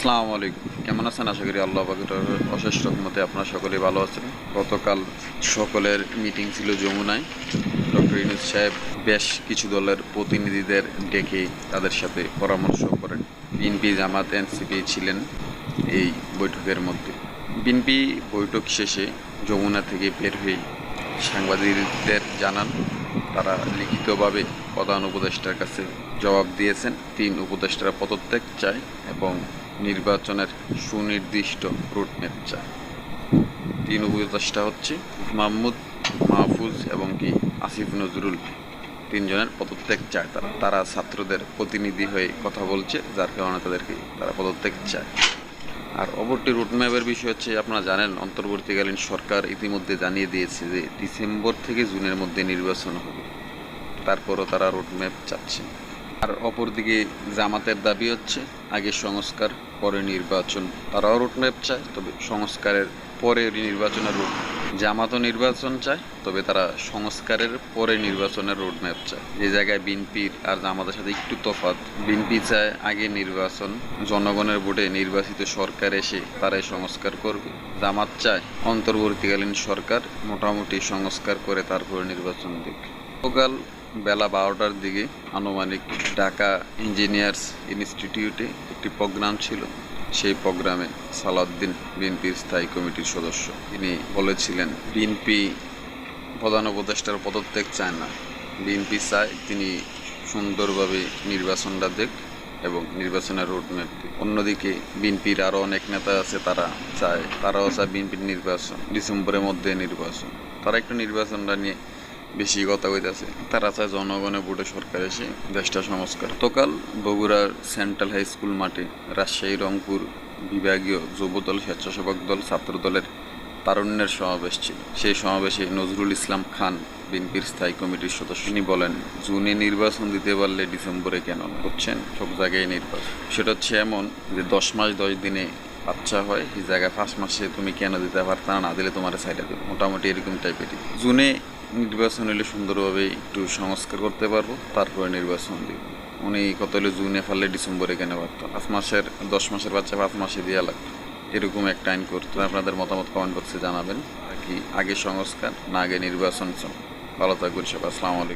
আসসালামু আলাইকুম। কেমন আছেন? আশা করি আল্লাহ পাকের অশেষ রকমতে আপনারা সকলেই ভালো আছেন। গতকাল সকলের মিটিং ছিল যমুনায়। ডক্টর ইনুস সাহেব বেশ কিছু দলের প্রতিনিধিদের ডেকে তাদের সাথে পরামর্শ করেন। বিএনপি জামাত, এনসিপি ছিলেন এই বৈঠকের মধ্যে। বিএনপি বৈঠক শেষে যমুনা থেকে বের হয়ে সাংবাদিকদের জানান, তারা লিখিতভাবে প্রধান উপদেষ্টার কাছে জবাব দিয়েছেন। তিন উপদেষ্টারা পদত্যাগ চায় এবং নির্বাচনের সুনির্দিষ্ট রুটম্যাপ চায় তিন উপদেষ্টা হচ্ছে, মাহমুদ, মাহফুজ এবং কি, আসিফ নজরুল। তিনজনের পদত্যাগ চায় তারা। তারা ছাত্রদের প্রতিনিধি হয়ে কথা বলছে, যার কারণে তাদেরকে তারা পদত্যাগ চায়। আর অপরটি রুটম্যাপের বিষয় হচ্ছে, আপনারা জানেন, অন্তর্বর্তীকালীন সরকার ইতিমধ্যে জানিয়ে দিয়েছে যে ডিসেম্বর থেকে জুনের মধ্যে নির্বাচন হবে। তারপরও তারা রুটম্যাপ চাচ্ছে আর অপরদিকে জামাতের দাবি হচ্ছে, আগে সংস্কার, পরে নির্বাচন। তারাও রুটম্যাপ চায়, তবে সংস্কারের পরে নির্বাচনের রুট জামাতও নির্বাচন চায়, তবে তারা সংস্কারের পরে নির্বাচনের রোডম্যাপ চায়। যে জায়গায় বিএনপির আর জামাতের সাথে একটু তফাৎ, বিএনপি চায় আগে নির্বাচন, জনগণের ভোটে নির্বাচিত সরকার এসে তারাই সংস্কার করবে। জামাত চায় অন্তর্বর্তীকালীন সরকার মোটামুটি সংস্কার করে তারপরে নির্বাচন দিক। গতকাল বেলা বারোটার দিকে আনুমানিক ঢাকা ইঞ্জিনিয়ার্স ইনস্টিটিউটে একটি প্রোগ্রাম ছিল। সেই প্রোগ্রামে সালাউদ্দিন বিএনপির স্থায়ী কমিটির সদস্য। তিনি বলেছিলেন, বিএনপি প্রধান উপদেষ্টার পদত্যাগ চায় না। বিএনপি চায় তিনি সুন্দরভাবে নির্বাচনটা দেখ এবং নির্বাচনের রোডম্যাপ দিক অন্যদিকে বিএনপির আরও অনেক নেতা আছে, তারা চায়, তারাও চায় বিএনপির নির্বাচন, ডিসেম্বরের মধ্যে নির্বাচন। তারা একটু নির্বাচনটা নিয়ে বেশি কথা কইতাছে। তারা চায় জনগণের ভোটে সরকার এসে দেশটা সংস্কার। গতকাল বগুড়ার সেন্ট্রাল হাই স্কুল মাঠে রাজশাহী, রংপুর বিভাগীয় যুবদল, স্বেচ্ছাসেবক দল ছাত্র দলের তারুণ্যের সমাবেশ ছিল। সেই সমাবেশে নজরুল ইসলাম খান বিএনপির স্থায়ী কমিটির সদস্য। তিনি বলেন, জুনে নির্বাচন দিতে পারলে ডিসেম্বরে কেন না? বুঝছেন সব জায়গায় নির্বাচন। সেটা হচ্ছে এমন যে দশ মাস দশ দিনে বাচ্চা হয়, এই জায়গায় ফার্স্ট মাসে তুমি কেন দিতে পারতা না দিলে তোমার সাইডে দেবে। মোটামুটি এরকম টাইপেরই জুনে নির্বাচন হলে সুন্দরভাবে একটু সংস্কার করতে পারব, তারপরে নির্বাচন দিব। উনি কত হলে জুনে ফেললে ডিসেম্বরে কেন পারতো? পাঁচ মাসের, দশ মাসের বাচ্চা পাঁচ মাসে দেওয়া লাগতো। এরকম একটা আইন করতো আপনাদের মতামত কমেন্ট বক্সে জানাবেন। কি, আগে সংস্কার, না আগে নির্বাচন ভালো থাকবেন সব আসসালামু আলাইকুম।